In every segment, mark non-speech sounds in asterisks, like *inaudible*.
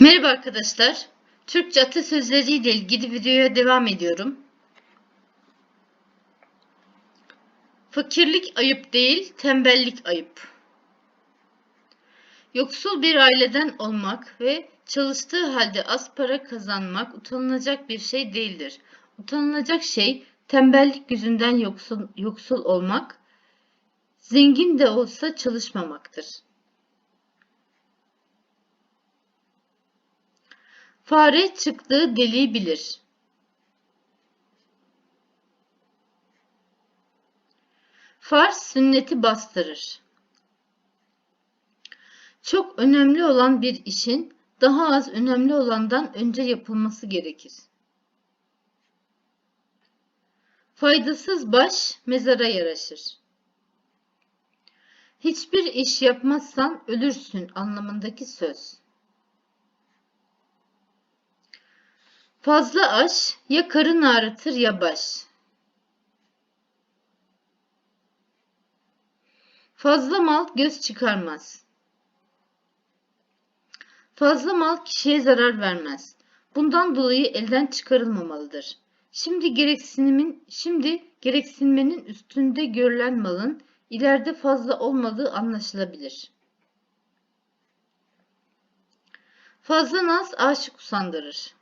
Merhaba arkadaşlar. Türkçe atasözleri ile ilgili videoya devam ediyorum. Fakirlik ayıp değil, tembellik ayıp. Yoksul bir aileden olmak ve çalıştığı halde az para kazanmak utanılacak bir şey değildir. Utanılacak şey tembellik yüzünden yoksul, yoksul olmak, zengin de olsa çalışmamaktır. Fare çıktığı deliği bilir. Farz sünneti bastırır. Çok önemli olan bir işin daha az önemli olandan önce yapılması gerekir. Faydasız baş mezara yaraşır. Hiçbir iş yapmazsan ölürsün anlamındaki söz. Fazla aş ya karın ağrıtır ya baş. Fazla mal göz çıkarmaz. Fazla mal kişiye zarar vermez. Bundan dolayı elden çıkarılmamalıdır. Şimdi gereksinimin şimdi gereksinmenin üstünde görülen malın ileride fazla olmadığı anlaşılabilir. Fazla naz aşık usandırır.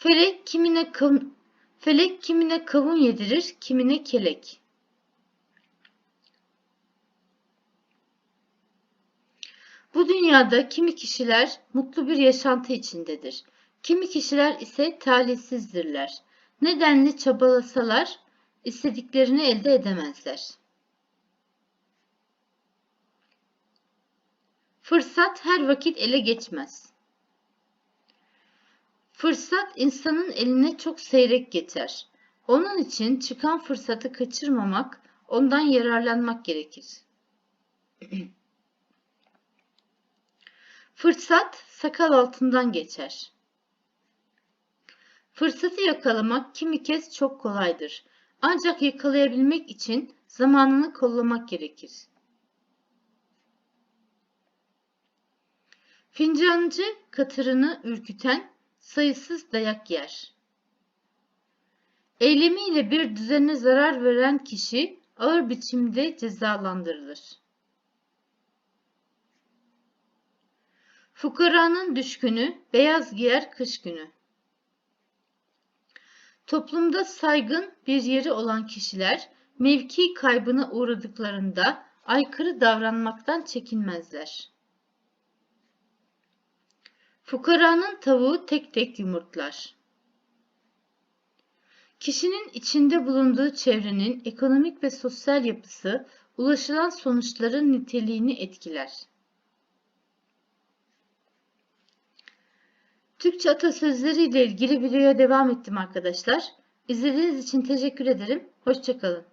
Felek kimine kavun, felek kimine kavun yedirir, kimine kelek. Bu dünyada kimi kişiler mutlu bir yaşantı içindedir. Kimi kişiler ise talihsizdirler. Nedenli çabalasalar istediklerini elde edemezler. Fırsat her vakit ele geçmez. Fırsat insanın eline çok seyrek geçer. Onun için çıkan fırsatı kaçırmamak, ondan yararlanmak gerekir. *clears throat* Fırsat sakal altından geçer. Fırsatı yakalamak kimi kez çok kolaydır. Ancak yakalayabilmek için zamanını kollamak gerekir. Fincancı katırını ürküten sayısız dayak yer. Eylemiyle bir düzene zarar veren kişi ağır biçimde cezalandırılır. Fukaranın düşkünü beyaz giyer kış günü. Toplumda saygın bir yeri olan kişiler mevki kaybına uğradıklarında aykırı davranmaktan çekinmezler. Fukaranın tavuğu tek tek yumurtlar. Kişinin içinde bulunduğu çevrenin ekonomik ve sosyal yapısı ulaşılan sonuçların niteliğini etkiler. Türkçe atasözleri ile ilgili videoya devam ettim arkadaşlar. İzlediğiniz için teşekkür ederim. Hoşçakalın.